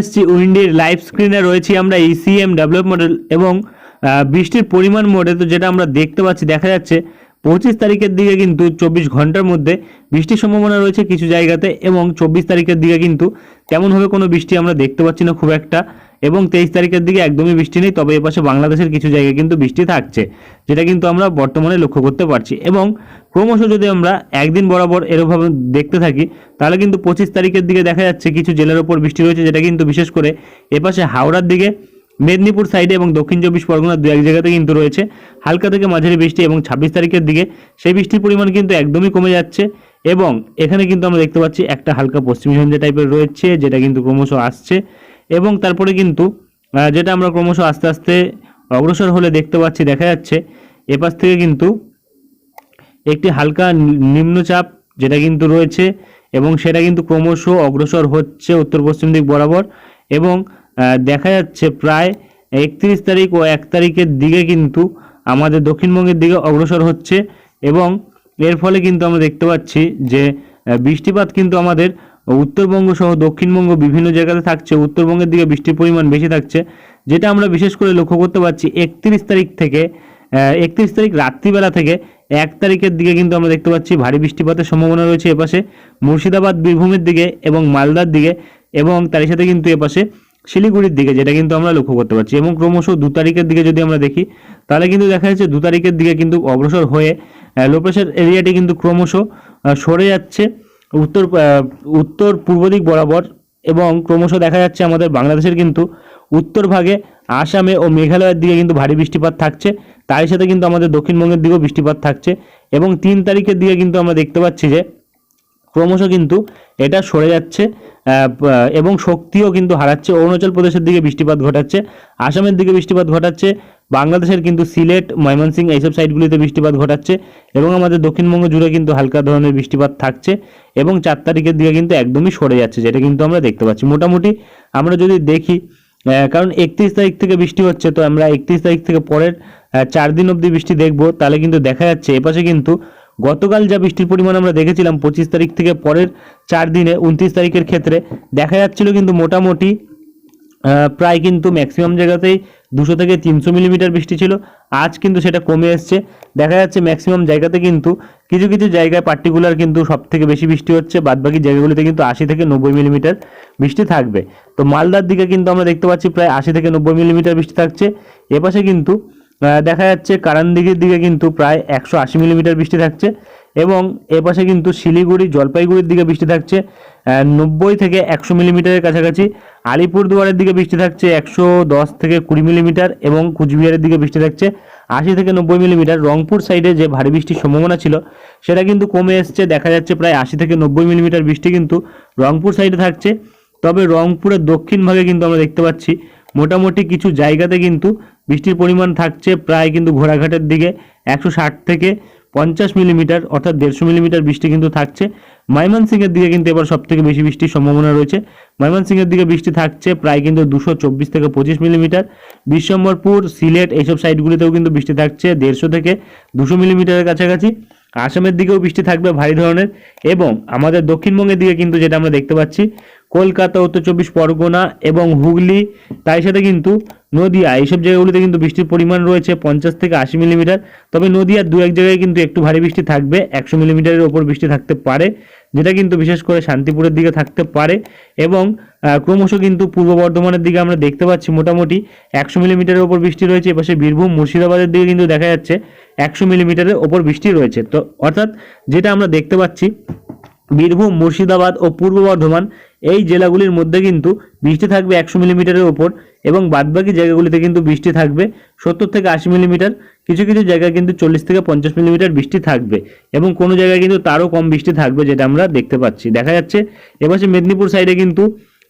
এসছি উইন্ডির লাইভ স্ক্রিনে রয়েছি আমরা ইসিএম ডেভেলপ মডেল এবং বৃষ্টির পরিমাণ মোডে তো যেটা আমরা দেখতে পাচ্ছি, দেখা যাচ্ছে পঁচিশ তারিখের দিকে কিন্তু চব্বিশ ঘণ্টার মধ্যে বৃষ্টির সম্ভাবনা রয়েছে কিছু জায়গাতে এবং চব্বিশ তারিখের দিকে কিন্তু তেমনভাবে কোনো বৃষ্টি আমরা দেখতে পাচ্ছি না খুব একটা এবং তেইশ তারিখের দিকে একদমই বৃষ্টি নেই, তবে এপাশে বাংলাদেশের কিছু জায়গায় কিন্তু বৃষ্টি থাকছে, যেটা কিন্তু আমরা বর্তমানে লক্ষ্য করতে পারছি এবং ক্রমশ যদি আমরা একদিন বরাবর এরকমভাবে দেখতে থাকি, তাহলে কিন্তু পঁচিশ তারিখের দিকে দেখা যাচ্ছে কিছু জেলার ওপর বৃষ্টি রয়েছে, যেটা কিন্তু বিশেষ করে এপাশে হাওড়ার দিকে, মেদিনীপুর সাইডে এবং দক্ষিণ চব্বিশ পরগনার দু এক জায়গাতে কিন্তু রয়েছে। হালকা থেকে মাঝারি বৃষ্টি এবং ছাব্বিশ তারিখের দিকে সেই বৃষ্টির পরিমাণ কিন্তু একদমই কমে যাচ্ছে এবং এখানে কিন্তু আমরা দেখতে পাচ্ছি একটা হালকা পশ্চিমী ঝঞ্ঝা টাইপের রয়েছে, যেটা কিন্তু ক্রমশ আসছে এবং তারপরে কিন্তু যেটা আমরা ক্রমশ আস্তে আস্তে অগ্রসর হলে দেখতে পাচ্ছি, দেখা যাচ্ছে এপাশ থেকে কিন্তু একটি হালকা নিম্নচাপ যেটা কিন্তু রয়েছে এবং সেটা কিন্তু ক্রমশ অগ্রসর হচ্ছে উত্তর পশ্চিম দিক বরাবর এবং দেখা যাচ্ছে প্রায় একত্রিশ তারিখ ও এক তারিখের দিকে কিন্তু আমাদের দক্ষিণবঙ্গের দিকে অগ্রসর হচ্ছে এবং এর ফলে কিন্তু আমরা দেখতে পাচ্ছি যে বৃষ্টিপাত কিন্তু আমাদের উত্তরবঙ্গ সহ দক্ষিণবঙ্গ বিভিন্ন জায়গাতে থাকছে, উত্তরবঙ্গের দিকে বৃষ্টির পরিমাণ বেশি থাকছে, যেটা আমরা বিশেষ করে লক্ষ্য করতে পারছি একত্রিশ তারিখ থেকে একত্রিশ তারিখ রাত্রিবেলা থেকে এক তারিখের দিকে কিন্তু আমরা দেখতে পাচ্ছি ভারী বৃষ্টিপাতের সম্ভাবনা রয়েছে এপাশে মুর্শিদাবাদ, বীরভূমের দিকে এবং মালদার দিকে এবং তারই সাথে কিন্তু এপাশে শিলিগুড়ির দিকে, যেটা কিন্তু আমরা লক্ষ্য করতে পারছি। এবং ক্রমশ দু তারিখের দিকে যদি আমরা দেখি, তাহলে কিন্তু দেখা যাচ্ছে দু তারিখের দিকে কিন্তু অগ্রসর হয়ে লো এরিয়াটি কিন্তু ক্রমশ সরে যাচ্ছে। উত্তর উত্তর পূর্ব দিক বরাবর এবং ক্রমশ দেখা যাচ্ছে আমাদের বাংলাদেশের কিন্তু উত্তর ভাগে আসামে ও মেঘালয়ের দিকে কিন্তু ভারী বৃষ্টিপাত থাকছে। তারই সাথে কিন্তু আমাদের দক্ষিণবঙ্গের দিকেও বৃষ্টিপাত থাকছে এবং তিন তারিখের দিকে কিন্তু আমরা দেখতে পাচ্ছি যে ক্রমশ কিন্তু এটা সরে যাচ্ছে এবং শক্তিও কিন্তু হারাচ্ছে। অরুণাচল প্রদেশের দিকে বৃষ্টিপাত ঘটাচ্ছে, আসামের দিকে বৃষ্টিপাত ঘটাচ্ছে, বাংলাদেশের কিন্তু সিলেট, ময়মনসিংহ এইসব সাইডগুলিতে বৃষ্টিপাত ঘটাচ্ছে এবং আমাদের দক্ষিণবঙ্গ জুড়ে কিন্তু হালকা ধরনের বৃষ্টিপাত থাকছে এবং চার তারিখের দিকে কিন্তু একদমই সরে যাচ্ছে, যেটা কিন্তু আমরা দেখতে পাচ্ছি। মোটামুটি আমরা যদি দেখি কারণ একত্রিশ তারিখ থেকে বৃষ্টি হচ্ছে, তো আমরা একত্রিশ তারিখ থেকে পরের চার দিন অবধি বৃষ্টি দেখব। তাহলে কিন্তু দেখা যাচ্ছে, এপাশে কিন্তু গতকাল যা বৃষ্টির পরিমাণ আমরা দেখেছিলাম পঁচিশ তারিখ থেকে পরের চার দিনে, উনত্রিশ তারিখের ক্ষেত্রে, দেখা যাচ্ছিল কিন্তু মোটামুটি প্রায় কিন্তু ম্যাক্সিমাম জায়গাতেই দুশো থেকে তিনশো মিলিমিটার বৃষ্টি ছিল। আজ কিন্তু সেটা কমে এসছে। দেখা যাচ্ছে ম্যাক্সিমাম জায়গাতে কিন্তু কিছু কিছু জায়গায় পার্টিকুলার কিন্তু সব থেকে বেশি বৃষ্টি হচ্ছে। বাদবাকি জায়গাগুলিতে কিন্তু আশি থেকে নব্বই মিলিমিটার বৃষ্টি থাকবে। তো মালদার দিকে কিন্তু আমরা দেখতে পাচ্ছি প্রায় আশি থেকে নব্বই মিলিমিটার বৃষ্টি থাকছে। এপাশে কিন্তু দেখা যাচ্ছে কারান দিকের দিকে কিন্তু প্রায় একশো আশি মিলিমিটার বৃষ্টি থাকছে। এবং এপাশে কিন্তু শিলিগুড়ি, জলপাইগুড়ির দিকে বৃষ্টি থাকছে নব্বই থেকে একশো মিলিমিটারের কাছাকাছি। আলিপুরদুয়ারের দিকে বৃষ্টি থাকছে একশো দশ থেকে কুড়ি মিলিমিটার এবং কুচবিহারের দিকে বৃষ্টি থাকছে আশি থেকে নব্বই মিলিমিটার। রংপুর সাইডে যে ভারী বৃষ্টির সম্ভাবনা ছিল, সেটা কিন্তু কমে এসছে, দেখা যাচ্ছে প্রায় আশি থেকে নব্বই মিলিমিটার বৃষ্টি কিন্তু রংপুর সাইডে থাকছে। তবে রংপুরের দক্ষিণ ভাগে কিন্তু আমরা দেখতে পাচ্ছি, মোটামুটি কিছু জায়গাতে কিন্তু বৃষ্টির পরিমাণ থাকছে প্রায় কিন্তু ঘোড়াঘাটের দিকে একশো ষাট থেকে পঞ্চাশ মিলিমিটার, অর্থাৎ দেড়শো মিলিমিটার বৃষ্টি কিন্তু থাকছে। ময়মনসিংহের দিকে কিন্তু এবার সব থেকে বেশি বৃষ্টির সম্ভাবনা রয়েছে। ময়মনসিংহের দিকে বৃষ্টি থাকছে প্রায় কিন্তু দুশো চব্বিশ থেকে পঁচিশ মিলিমিটার। বিশ্বম্বরপুর, সিলেট এইসব সাইডগুলিতেও কিন্তু বৃষ্টি থাকছে দেড়শো থেকে দুশো মিলিমিটারের কাছাকাছি। আসামের দিকেও বৃষ্টি থাকবে ভারী ধরনের। এবং আমাদের দক্ষিণবঙ্গের দিকে কিন্তু যেটা আমরা দেখতে পাচ্ছি কলকাতা, উত্তর চব্বিশ পরগনা এবং হুগলি। তাই সাথে কিন্তু নদিয়া, এইসব জায়গাগুলিতে কিন্তু বৃষ্টির পরিমাণ রয়েছে পঞ্চাশ থেকে আশি মিলিমিটার। তবে নদিয়ার দু এক জায়গায় কিন্তু একটু ভারী বৃষ্টি থাকবে, একশো মিলিমিটারের ওপর বৃষ্টি থাকতে পারে, যেটা কিন্তু বিশেষ করে শান্তিপুরের দিকে থাকতে পারে। এবং ক্রমশ কিন্তু পূর্ব বর্ধমানের দিকে আমরা দেখতে পাচ্ছি মোটামুটি একশো মিলিমিটারের ওপর বৃষ্টি রয়েছে। এপাশে বীরভূম, মুর্শিদাবাদের দিকে কিন্তু দেখা যাচ্ছে একশো মিলিমিটারের ওপর বৃষ্টি রয়েছে। তো, অর্থাৎ যেটা আমরা দেখতে পাচ্ছি বীরভূম, মুর্শিদাবাদ ও পূর্ব বর্ধমান এই জেলাগুলির মধ্যে কিন্তু বৃষ্টি থাকবে একশো মিলিমিটারের ওপর এবং বাদবাকি জায়গাগুলিতে কিন্তু বৃষ্টি থাকবে সত্তর থেকে আশি মিলিমিটার। কিছু কিছু জায়গায় কিন্তু চল্লিশ থেকে পঞ্চাশ মিলিমিটার বৃষ্টি থাকবে এবং কোনো জায়গায় কিন্তু তারও কম বৃষ্টি থাকবে যেটা আমরা দেখতে পাচ্ছি। দেখা যাচ্ছে এপাশে মেদিনীপুর সাইডে কিন্তু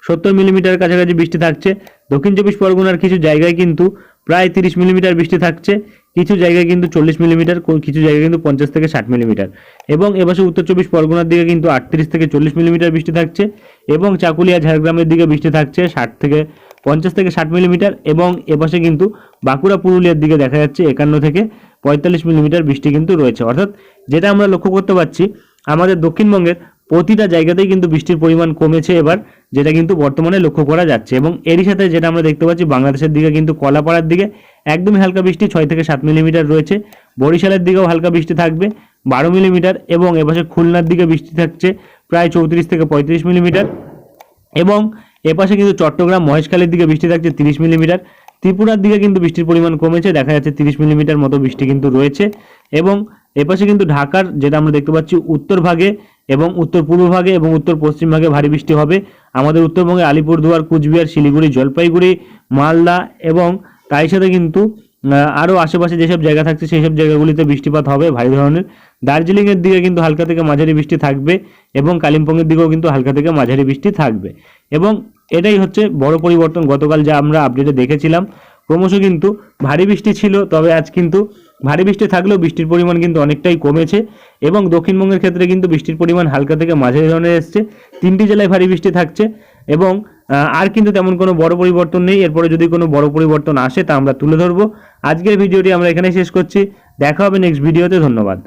সত্তর মিলিমিটার কাছাকাছি বৃষ্টি থাকছে। দক্ষিণ চব্বিশ পরগনার কিছু জায়গায় কিন্তু প্রায় তিরিশ মিলিমিটার বৃষ্টি থাকছে। কিছু জায়গায় কিন্তু চল্লিশ মিলিমিটার কিছু জায়গায় কিন্তু পঞ্চাশ থেকে ষাট মিলিমিটার। এবং এপাশে উত্তর চব্বিশ পরগনার দিকে কিন্তু আটত্রিশ থেকে চল্লিশ মিলিমিটার বৃষ্টি থাকছে এবং চাকুলিয়া, ঝাড়গ্রামের দিকে বৃষ্টি থাকছে ষাট থেকে পঞ্চাশ থেকে ষাট মিলিমিটার এবং এপাশে কিন্তু বাঁকুড়া, পুরুলিয়ার দিকে দেখা যাচ্ছে একান্ন থেকে পঁয়তাল্লিশ মিলিমিটার বৃষ্টি কিন্তু রয়েছে। অর্থাৎ যেটা আমরা লক্ষ্য করতে পারছি, আমাদের দক্ষিণবঙ্গের প্রতিটা জায়গাতেই কিন্তু বৃষ্টির পরিমাণ কমেছে এবার, যেটা কিন্তু বর্তমানে লক্ষ্য করা যাচ্ছে। এবং এরই সাথে যেটা আমরা দেখতে পাচ্ছি, বাংলাদেশের দিকে কিন্তু কলাপাড়ার দিকে একদমই হালকা বৃষ্টি, ছয় থেকে সাত মিলিমিটার রয়েছে। বরিশালের দিকেও হালকা বৃষ্টি থাকবে, বারো মিলিমিটার এবং এপাশে খুলনার দিকে বৃষ্টি থাকছে প্রায় চৌত্রিশ থেকে পঁয়ত্রিশ মিলিমিটার। এবং এপাশে কিন্তু চট্টগ্রাম, মহেশখালীর দিকে বৃষ্টি থাকছে তিরিশ মিলিমিটার। ত্রিপুরার দিকে কিন্তু বৃষ্টির পরিমাণ কমেছে, দেখা যাচ্ছে তিরিশ মিলিমিটার মতো বৃষ্টি কিন্তু রয়েছে। এবং এপাশে কিন্তু ঢাকার, যেটা আমরা দেখতে পাচ্ছি, উত্তর ভাগে এবং উত্তর পূর্ব ভাগে এবং উত্তর পশ্চিম ভাগে ভারী বৃষ্টি হবে। আমাদের উত্তরবঙ্গে আলিপুরদুয়ার কুচবিহার, শিলিগুড়ি, জলপাইগুড়ি, মালদা এবং তাই সাথে কিন্তু আরও আশেপাশে যেসব জায়গা থাকছে সেই সব জায়গাগুলিতে বৃষ্টিপাত হবে ভারী ধরনের। দার্জিলিংয়ের দিকে কিন্তু হালকা থেকে মাঝারি বৃষ্টি থাকবে এবং কালিম্পংয়ের দিকেও কিন্তু হালকা থেকে মাঝারি বৃষ্টি থাকবে। এবং এটাই হচ্ছে বড় পরিবর্তন গতকাল যা আমরা আপডেটে দেখেছিলাম। ক্রমশ কিন্তু ভারী বৃষ্টি ছিল, তবে আজ কিন্তু ভারী বৃষ্টি থাকলেও বৃষ্টির পরিমাণ কিন্তু অনেকটাই কমেছে এবং দক্ষিণবঙ্গের ক্ষেত্রে কিন্তু বৃষ্টির পরিমাণ হালকা থেকে মাঝারি ধরনের এসছে। তিনটি জেলায় ভারী বৃষ্টি থাকছে এবং আর কিন্তু তেমন কোনো বড় পরিবর্তন নেই। এরপরে যদি কোনো বড় পরিবর্তন আসে তা আমরা তুলে ধরবো। আজকের ভিডিওটি আমরা এখানে শেষ করছি। দেখা হবে নেক্সট ভিডিওতে ধন্যবাদ।